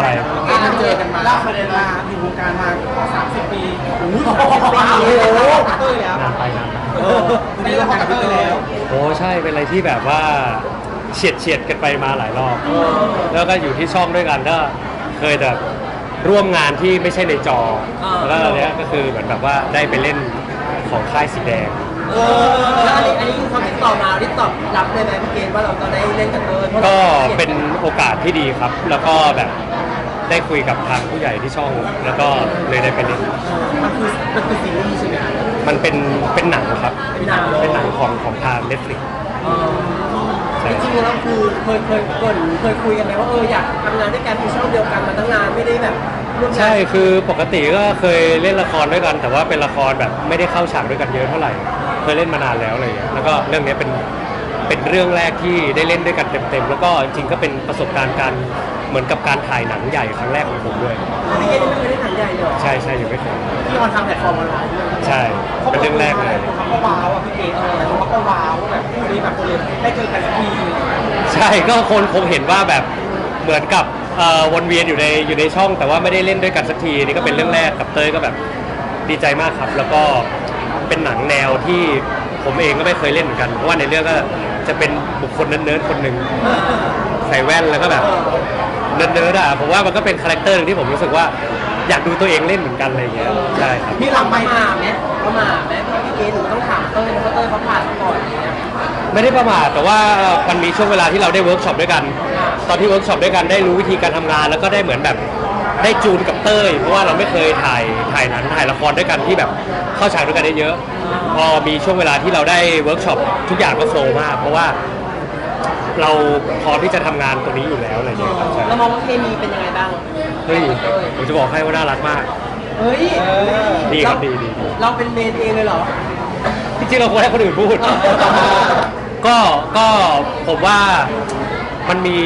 อะไรงานเจอกันมาเล่าประเด็นมาอยู่วงการมา30ปีโอ้โห30ปีโอ้โหเต้ยแล้วนานไปนานไปเออไม่ได้ทำงานกับเต้ยแล้วโอ้ใช่เป็นอะไรที่แบบว่าเฉียดเฉียดๆกันไปมาหลายรอบ แล้วก็อยู่ที่ช่องด้วยกันก็เคยแบบร่วมงานที่ไม่ใช่ในจอ แล้วก็ตอนเนี้ยก็คือเหมือนแบบว่าได้ไปเล่นของค่ายสีแดงเออแล้วอันนี้อันนี้คือเขาติดต่อมาที่ตอบรับเลยไหมพี่เกณฑ์ว่าเราจะได้เล่นกับเต้ยพราะก็ราเป็นโอกาสที่ดีครับ แล้วก็แบบ ได้คุยกับทางผู้ใหญ่ที่ช่องแล้วก็เลยได้ไปเล่นมันคือมันคือซีรีส์ใช่ไหมมันเป็นเป็นหนังครับเป็นหนังเป็นหนังของของทาง Netflix เออใช่จริงๆแล้วคือเคยเคยเกรินเคยคุยกันไหมว่าเอออยากทำงานด้วยกันเป็นช่องเดียวกันมาตั้งนานไม่ได้แบบร่วมงานใช่คือปกติก็เคยเล่นละครด้วยกัน แต่ว่าเป็นละครแบบไม่ได้เข้าฉากด้วยกันเยอะเท่าไหร่ เคยเล่นมานานแล้วอะไรอย่างเงี้ยแล้วก็เรื่องนี้เป็นเป็นเรื่องแรกที่ได้เล่นด้วยกันเต็มๆแล้วก็จริงๆก็เป็นประสบการณ์การ เหมือนกับการถ่ายหนังใหญ่ครั้งแรกของผมด้วยพี่เกณฑ์ยังไม่เคยได้หนังใหญ่เลยเหรอใช่ใช่ยังไม่เคยที่ออนทางแพลตฟอร์มออนไลน์ด้วยใช่ เป็นเรื่องแรกเลย เขาก็ว้าวอะพี่เก๋เออเขาก็ว้าวว่าแบบคู่นี้แบบเลยได้เจอกันสักทีใช่ก็คนคงเห็นว่าแบบเหมือนกับเอ่อวนเวียนอยู่ในอยู่ในช่อง แต่ว่าไม่ได้เล่นด้วยกันสักทีนี่ก็เป็นเรื่องแรกกับเต้ยก็แบบดีใจมากครับ แล้วก็เป็นหนังแนวที่ผมเองก็ไม่เคยเล่นเหมือนกันเพราะว่าในเรื่องก็จะเป็นบุคคลเนิร์ดๆคนหนึ่งใส่แว่นแล้วก็แบบ เนิร์ดๆอะผมว่ามันก็เป็นคาแรคเตอร์หนึงที่ผมรู้สึกว่าอยากดูตัวเองเล่นเหมือนกันอะไรอย่างเงี้ยใช่ครับ มีพี่หลัลำงไปไม่มาไหมประมาทไหมพี่เกณฑ์หนูต้องถามเต้ยเพราะเต้ยเขาผ่านมาก่อนอย่างเงี้ยไม่ได้ประมาทแต่ว่ามันมีช่วงเวลาที่เราได้เวิร์กช็อปด้วยกัน ตอนที่เวิร์กช็อปด้วยกันได้รู้วิธีการทำงาน แล้วก็ได้เหมือนแบบได้จูนกับเต้ย เพราะว่าเราไม่เคยถ่ายถ่ายหนังถ่ายละครด้วยกันที่แบบเข้าฉากด้วยกันได้เยอะ พอมีช่วงเวลาที่เราได้เวิร์กช็อปทุกอย่างก็โฟล์มาก เพราะว่า เราพร้อมที่จะทำงานตรงนี้อยู่แล้วอะไรอย่างเงี้ยครับใช่เรามองว่าเคมีเป็นยังไงบ้างเฮ้ยผมจะบอกให้ว่าน่ารักมาก เฮ้ยดีครับดีดีดี เราเป็นเมนเองเลยเหรอ จริงๆเราควรให้คนอื่นพูด ก็ก็ผมว่ามันมี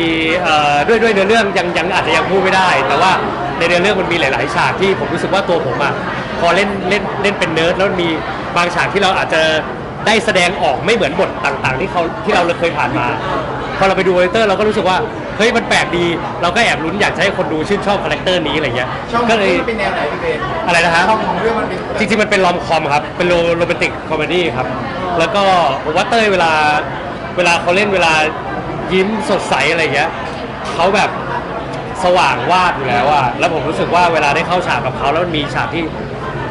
เอ่อด้วยด้วยเนื้อเรื่องยังยังอาจจะยังพูดไม่ได้ แต่ว่าในเนื้อเรื่องมันมีหลาย ๆ ฉากที่ผมรู้สึกว่าตัวผมอะพอเล่นเล่นเล่นเป็นเนิร์ดแล้วมันมีบางฉากที่เราอาจจะได้แสดงออกไม่เหมือนบทต่าง ๆ ที่เขาที่เราเคยผ่านมา พอเราไปดูคาแรคเตอร์เราก็รู้สึกว่าเฮ้ยมันแปลกดีเราก็แอบลุ้นอยากจะให้คนดูชื่นชอบคาแรคเตอร์นี้อะไรเงี้ยช่องก็เลยมันเป็นแนวไหนพี่เก๋อะไรนะฮะช่องของเรื่องมันเป็นจริงๆมันเป็นรอมคอมครับเป็นโรโรแมนติกคอมเมดี้ครับแล้วก็ผมว่าเต้ยเวลาเวลาเขาเล่นเวลายิ้มสดใสอะไรเงี้ยเขาแบบสว่างวาดอยู่แล้วอะแล้วผมรู้สึกว่าเวลาได้เข้าฉากกับเขาแล้วมันมีฉากที่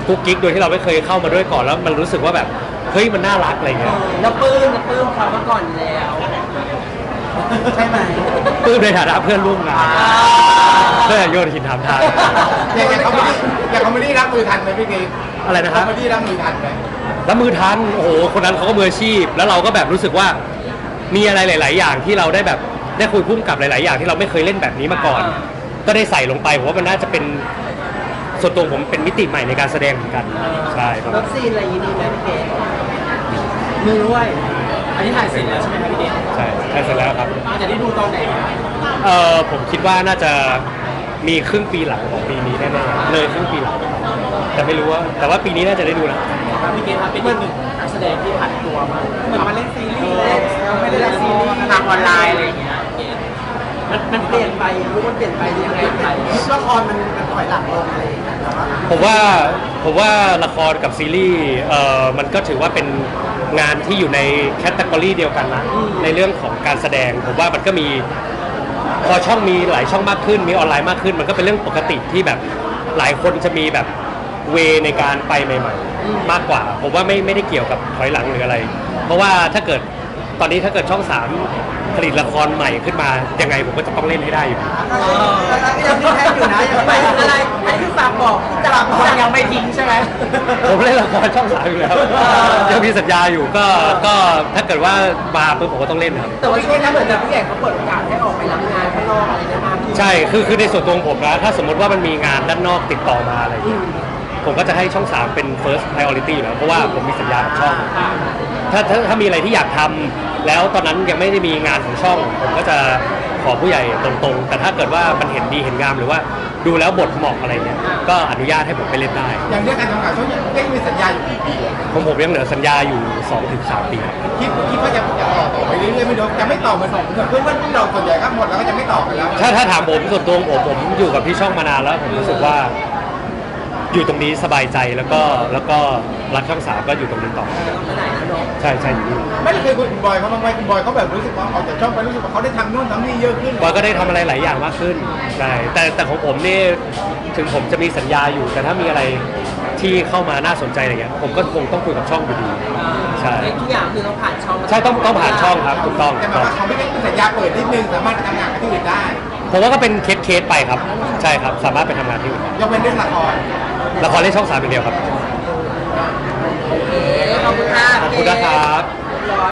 กุ๊กกิ๊กโดยที่เราไม่เคยเข้ามาด้วยก่อนแล้วมันรู้สึกว่าแบบเฮ้ยมันน่ารักอะไรเงี้ย แล้วปลื้มแล้วปลื้มเขามาก่อนอยู่แล้ว ใช่ไหมปลื้มในฐานะเพื่อนร่วมงานเพื่อนโยนหินถามทาง อย่างอย่างเขาไม่ได้อย่างเขาไม่ได้รับมือทันไหมพี่เก๋อะไรนะคเขารับไม่ได้รับมือทันไหมแล้วมือทันโอ้โหคนนั้นเขาก็มืออาชีพ แล้วเราก็แบบรู้สึกว่า มีอะไรหลาย ๆ อย่างที่เราได้แบบได้คุยพุ่มกับหลาย ๆ อย่างที่เราไม่เคยเล่นแบบนี้มาก่อน ก็ได้ใส่ลงไปผมว่ามันน่าจะเป็นส่วนตัวผมเป็นมิติใหม่ในการแสดงเหมือนกันใช่ครับรถซีนอะไรอย่างนี้ดีไหมพี่เกดมีด้วย อันนี้ถ่ายเสร็จแล้วใช่ไหมพี่เก๋ใช่ ใช่เสร็จแล้วครับ จะได้ดูตอนไหนเออผมคิดว่าน่าจะมีครึ่งปีหลังของปีนี้แน่ๆเลยครึ่งปีหลัง แต่ไม่รู้ว่า แต่ว่าปีนี้น่าจะได้ดูนะพี่เก๋ครับเป็นอีกหนึ่งนักแสดงที่ผันตัวมาเหมือนมาเล่นซีรีส์ไม่ได้เล่นซีรีส์ทางออนไลน์อะไรอย่างเงี้ยมันมันเปลี่ยนไปรู้มันเปลี่ยนไปยังไงไปละครมันมันถอยหลังลงอะไรอย่างเงี้ยแต่ว่าผมว่าผมว่าละครกับซีรีส์เอ่อมันก็ถือว่าเป็น งานที่อยู่ในแคตตากรีเดียวกันนะในเรื่องของการแสดง ผมว่ามันก็มีพอช่องมีหลายช่องมากขึ้น มีออนไลน์มากขึ้น มันก็เป็นเรื่องปกติที่แบบหลายคนจะมีแบบเวในการไปใหม่ ๆ มากกว่า ผมว่าไม่ไม่ได้เกี่ยวกับถอยหลังหรืออะไร เพราะว่าถ้าเกิดตอนนี้ถ้าเกิดช่องสามผลิตละครใหม่ขึ้นมายังไงผมก็จะต้องเล่นให้ได้อยู่ดียังมีแค่อยู่นะยังไม่ บอกจะฝากบอกยังไม่ทิ้งใช่ไหม ผมเล่นละครช่องสามอยู่แล้วยังมีสัญญาอยู่ก็ก็ถ้าเกิดว่ามาปุ๊บผมก็ต้องเล่นครับ แต่ว่าช่วงนี้เหมือนกับผู้ใหญ่เขาเปิดโอกาสให้ออกไปรับงานข้างนอกอะไรได้มากขึ้นใช่ คือคือในส่วนตัวของผมนะ ถ้าสมมติว่ามันมีงานด้านนอกติดต่อมาอะไรอย่างเงี้ยผมก็จะให้ช่อง 3 เป็น first priority อยู่แล้ว เพราะว่าผมมีสัญญากับช่องถ้าถ้าถ้ามีอะไรที่อยากทำแล้วตอนนั้นยังไม่ได้มีงานของช่อง ผมก็จะขอผู้ใหญ่ตรงๆ แต่ถ้าเกิดว่ามันเห็นดีเห็นงามหรือว่า ดูแล้วบทเหมาะอะไรเงี้ยก็อนุญาตให้ผมไปเล่นได้ อย่างเรื่องการทำงานช่องยังยังมีสัญญาอยู่กี่ปีอะของผมยังเหลือสัญญาอยู่2-3ปีครับ คิดคิดว่าจะจะต่อต่อไปเรื่อยๆไม่รู้จะไม่ต่อเหมือนเหมือนเพื่อนเพื่อนเราส่วนใหญ่ก็หมดแล้วก็จะไม่ต่อกันแล้วถ้าถ้าถามผมส่วนตัวของผมผมอยู่กับพี่ช่องมานานแล้วผมรู้สึกว่า อยู่ตรงนี้สบายใจแล้วก็แล้วก็รักช่องสามก็อยู่ตรงนี้ต่อเราไปไหนแล้วเนาะ ใช่ใช่อยู่นี่ไม่ได้เคยคุยกับคุณบอยเขาบ้างไหมคุณบอยเขาแบบรู้สึกว่าออกจากช่องไปรู้สึกว่าเขาได้ทำนู่นทำนี่เยอะขึ้นบอยก็ได้ทำอะไรหลายอย่างมากขึ้นใช่แต่แต่ของผมนี่ถึงผมจะมีสัญญาอยู่ แต่ถ้ามีอะไรที่เข้ามาน่าสนใจอะไรเงี้ยผมก็คงต้องคุยกับช่องอยู่ดีใช่ทุกอย่างคือเราผ่านช่องใช่ต้องต้องผ่านช่องครับถูกต้องแต่หมายว่าเขาไม่ได้สัญญาเปิดนิดนึงสามารถไปทำงานกับที่อื่นได้ผมว่าก็เป็นเคสเคสไปครับ ใช่ครับ สามารถไปทำงานที่อื่นยกเป็นเรื่องละครละครเล่นช่องสามเป็นเดียวครับขอบ คุณครับ ขอบคุณนะครับ